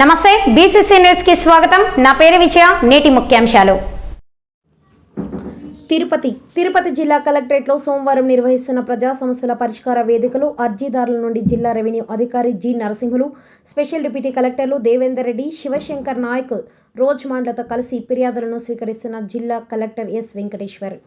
నమస్తే బీసీసీ న్యూస్కి స్వాగతం. నా పేరు విజయ నేటి ముఖ్యాంశాలు. తిరుపతి తిరుపతి జిల్లా కలెక్టరేట్లో సోమవారం నిర్వహిస్తున్న ప్రజా సమస్యల పరిష్కార వేదికలో అర్జీదారుల నుండి జిల్లా రెవెన్యూ అధికారి జి నరసింహులు స్పెషల్ డిప్యూటీ కలెక్టర్లు దేవేందర్ రెడ్డి శివశంకర్ నాయక్ రోజ్ మాండ్లతో కలిసి ఫిర్యాదులను స్వీకరిస్తున్న జిల్లా కలెక్టర్ ఎస్ వెంకటేశ్వర్.